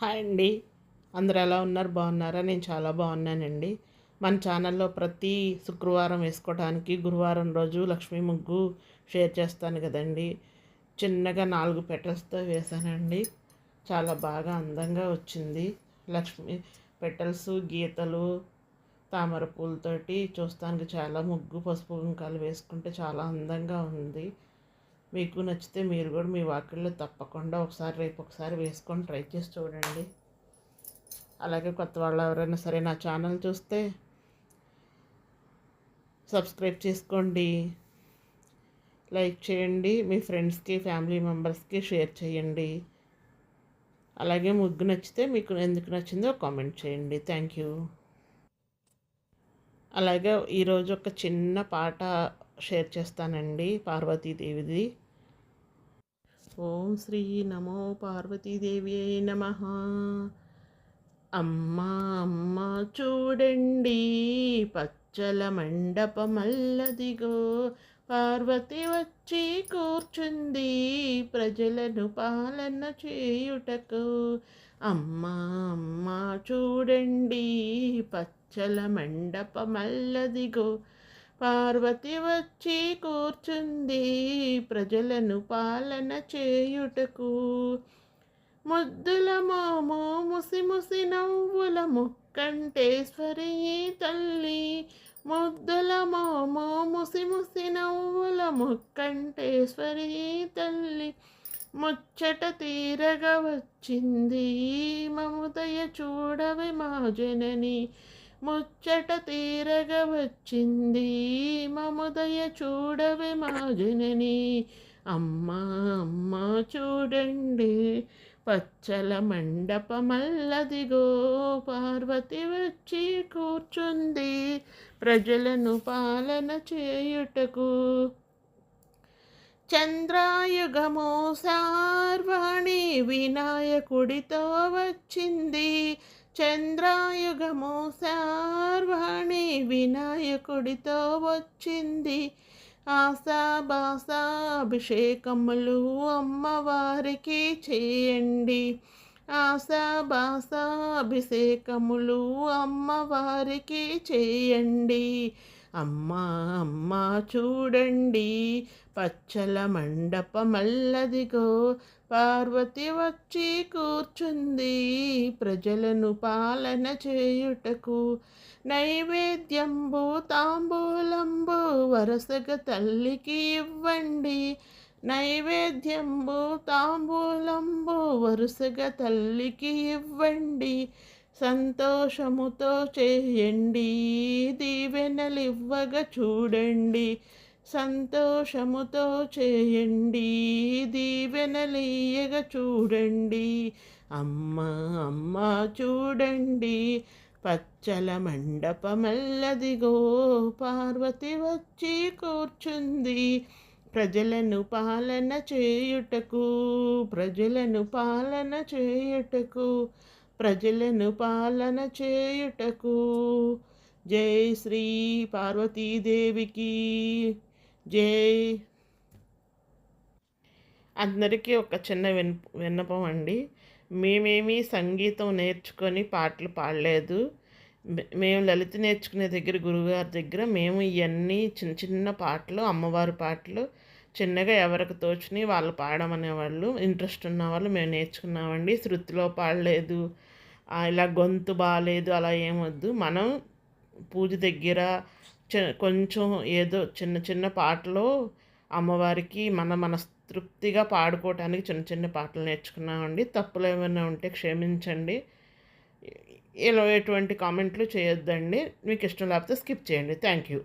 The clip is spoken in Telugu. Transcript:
హాయ్ అండి. అందరు ఎలా ఉన్నారు? బాగున్నారా? నేను చాలా బాగున్నానండి. మన ఛానల్లో ప్రతి శుక్రవారం వేసుకోవడానికి గురువారం రోజు లక్ష్మీ ముగ్గు షేర్ చేస్తాను కదండి. చిన్నగా నాలుగు పెటల్స్తో వేసానండి. చాలా బాగా అందంగా వచ్చింది. లక్ష్మి పెటల్స్ గీతలు తామర పూలతోటి చూస్తానికి చాలా ముగ్గు పసుపు కుంకాలు వేసుకుంటే చాలా అందంగా ఉంది. మీకు నచ్చితే మీరు కూడా మీ వాకిల్లో తప్పకుండా ఒకసారి రేపు ఒకసారి వేసుకొని ట్రై చేసి చూడండి. అలాగే కొత్త వాళ్ళు ఎవరైనా సరే నా ఛానల్ చూస్తే సబ్స్క్రైబ్ చేసుకోండి. లైక్ చేయండి మీ ఫ్రెండ్స్కి ఫ్యామిలీ మెంబర్స్కి షేర్ చేయండి. అలాగే ముగ్గు నచ్చితే మీకు ఎందుకు నచ్చిందో కామెంట్ చేయండి. Thank you. అలాగే ఈరోజు ఒక చిన్న పాట షేర్ చేస్తానండి పార్వతీదేవిది. ఓం శ్రీ నమో పార్వతీదేవి నమ. అమ్మా అమ్మ చూడండి పచ్చల మండపమల్లదిగో పార్వతి వచ్చి కూర్చుంది ప్రజలను పాలన చేయుటకు. అమ్మా అమ్మ చూడండి పచ్చ మండపమల్లదిగో పార్వతి వచ్చి కూర్చుంది ప్రజలను పాలన చేయుటకు. ముద్దుల మోము ముసి ముసి నవ్వుల ముక్కంటేశ్వరి తల్లి. ముద్దుల మోము ముసి ముసి నవ్వుల ముక్కంటేశ్వరి తల్లి. ముచ్చట తీరగా వచ్చింది మముదయ చూడవి మా జనని. ముచ్చట తీరగ వచ్చింది. మముదయ చూడవే మా జనని అమ్మా అమ్మా చూడండి. పచ్చల మండపమల్లదిగో పార్వతి వచ్చి కూర్చుంది. ప్రజలను పాలన చేయుటకు. చంద్రాయుగము సార్వాణి వినాయకుడితో వచ్చింది. చంద్రాయుగము సార్వాణి వినాయకుడితో వచ్చింది. ఆశాభాష అభిషేకములు అమ్మవారికి చేయండి. ఆశాభాష అభిషేకములు అమ్మవారికి చేయండి. అమ్మా అమ్మ చూడండి. పచ్చల మండపమల్లదిగో పార్వతి వచ్చి కూర్చుంది. ప్రజలను పాలన చేయుటకు నైవేద్యంబు తాంబూలంబు వరసగా తల్లికి ఇవ్వండి. నైవేద్యంబు తాంబూలంబు వరుసగా తల్లికి ఇవ్వండి. సంతోషముతో చేయండి దీవెనలివ్వగా చూడండి. సంతోషముతో చేయండి దీవెనలీయగా చూడండి. అమ్మ అమ్మ చూడండి పచ్చల మండపమల్లదిగో పార్వతి వచ్చి కూర్చుంది. ప్రజలను పాలన చేయుటకు ప్రజలను పాలన చేయుటకు ప్రజలను పాలన చేయుటకు. జై శ్రీ పార్వతీదేవికి. జై. అందరికీ ఒక చిన్న విన్ విన్నపం అండి. మేమేమి సంగీతం నేర్చుకొని పాటలు పాడలేదు. మేము లలిత నేర్చుకునే దగ్గర గురువుగారి దగ్గర మేము ఇవన్నీ చిన్న చిన్న పాటలు అమ్మవారి పాటలు చిన్నగా ఎవరికి తోచిని వాళ్ళు పాడడం అనేవాళ్ళు ఇంట్రెస్ట్ ఉన్న వాళ్ళు మేము నేర్చుకున్నామండి. శృతిలో పాడలేదు ఇలా గొంతు బాగాలేదు అలా ఏమొద్దు. మనం పూజ దగ్గర కొంచెం ఏదో చిన్న చిన్న పాటలు అమ్మవారికి మన మనస్తృప్తిగా పాడుకోవటానికి చిన్న చిన్న పాటలు నేర్చుకున్నామండి. తప్పులు ఏమైనా ఉంటే క్షమించండి. ఇలా ఎటువంటి కామెంట్లు చేయొద్దండి. మీకు ఇష్టం లేకపోతే స్కిప్ చేయండి. Thank you.